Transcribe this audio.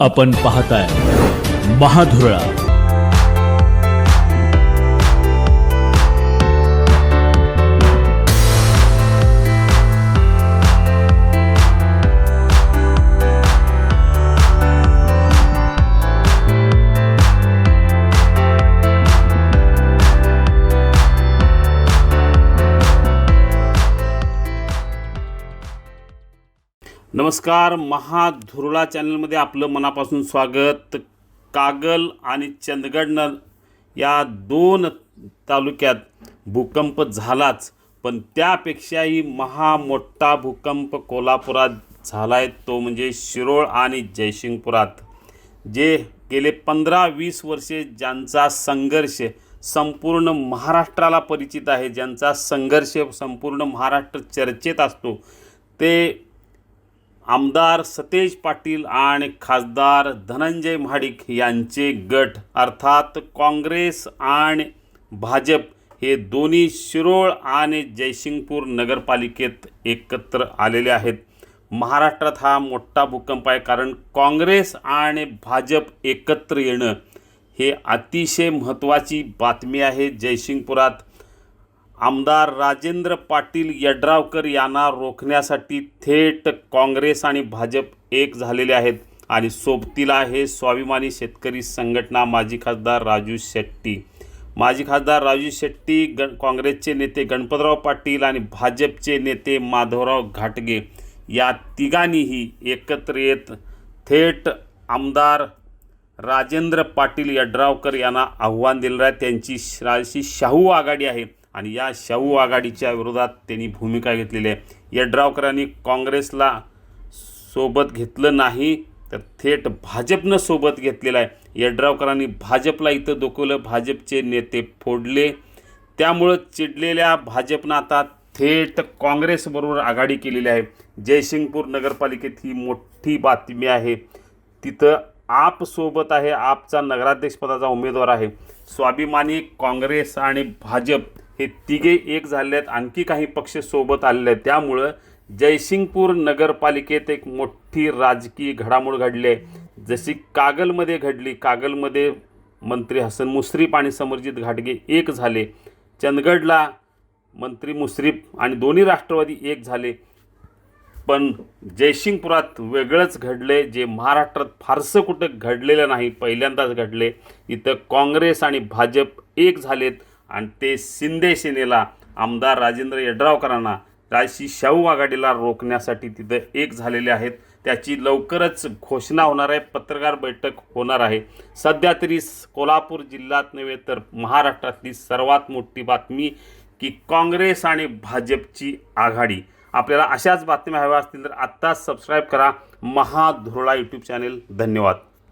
आपण पाहताय महाधुरळा. नमस्कार महाधुरळा चॅनलमध्ये आपलं मनापासून स्वागत. कागल आणि चंदगडनं या दोन तालुक्यात भूकंप झालाच पण त्यापेक्षाही महा मोठा भूकंप कोल्हापुरात झाला आहे तो म्हणजे शिरोळ आणि जयसिंगपुरात. जे गेले पंधरा वीस वर्षे ज्यांचा संघर्ष संपूर्ण महाराष्ट्राला परिचित आहे ज्यांचा संघर्ष संपूर्ण महाराष्ट्र चर्चेत असतो ते आमदार सतेज पाटील आणि खासदार धनंजय महाडिक यांचे गट अर्थात काँग्रेस आणि भाजप हे दोन्ही शिरोळ आणि जयसिंगपूर नगरपालिकेत एकत्र आलेले आहेत. महाराष्ट्रात हा मोठा भूकंप आहे कारण काँग्रेस आणि भाजप एकत्र येणं हे अतिशय महत्त्वाची बातमी आहे जयसिंगपुरात. आमदार राजेंद्र पाटील यड्रावकर यांना रोखण्यासाठी थेट काँग्रेस आणि भाजप एक झालेले आहेत. आणि सोबतीला हे स्वाभिमानी शेतकरी संघटना माजी खासदार राजू शेट्टी. माजी खासदार राजू शेट्टी गण काँग्रेसचे नेते गणपतराव पाटील आणि भाजपचे नेते माधवराव घाटगे या तिघांनीही एकत्र येत थेट आमदार राजेंद्र पाटील यड्रावकर यांना आव्हान दिलं आहे. त्यांची राशी शाहू आघाडी आहे. आणि या शाहू आघाडीच्या विरोधात त्यांनी भूमिका घेतलेली आहे. यड्रावकरांनी काँग्रेसला सोबत घेतलं नाही तर थेट भाजपनं सोबत घेतलेलं आहे. यड्रावकरांनी भाजपला इथं दुखवलं भाजपचे नेते फोडले. त्यामुळं चिडलेल्या भाजपनं आता थेट काँग्रेसबरोबर आघाडी केलेली आहे. जयसिंगपूर नगरपालिकेत ही मोठी बातमी आहे. तिथं आपसोबत आहे आपचा नगराध्यक्षपदाचा उमेदवार आहे. स्वाभिमानी काँग्रेस आणि भाजप हे तिघे एक झाले आहेत आणखी काही पक्ष सोबत आलेले आहेत त्यामुळं जयसिंगपूर नगरपालिकेत एक मोठी राजकीय घडामोड घडली आहे. जशी कागलमध्ये घडली कागलमध्ये मंत्री हसन मुश्रीफ आणि समरजित घाटगे एक झाले. चंदगडला मंत्री मुश्रीफ आणि दोन्ही राष्ट्रवादी एक झाले. पण जयसिंगपुरात वेगळंच घडले जे महाराष्ट्रात फारसं कुठं घडलेलं नाही पहिल्यांदाच घडले इथं काँग्रेस आणि भाजप एक झालेत. आणि ते शिंदे सेनेला आमदार राजेंद्र यड्रावकरांना राजशी शाहू आघाडीला रोखण्यासाठी तिथं एक झालेले आहेत. त्याची लवकरच घोषणा होणार आहे. पत्रकार बैठक होणार आहे. सध्या तरी कोल्हापूर जिल्ह्यात नव्हे तर महाराष्ट्रातली सर्वात मोठी बातमी की काँग्रेस आणि भाजपची आघाडी. आपल्याला अशाच बातम्या हव्या असतील तर आत्ताच सबस्क्राईब करा. महाधुरळा यूट्यूब चॅनेल धन्यवाद.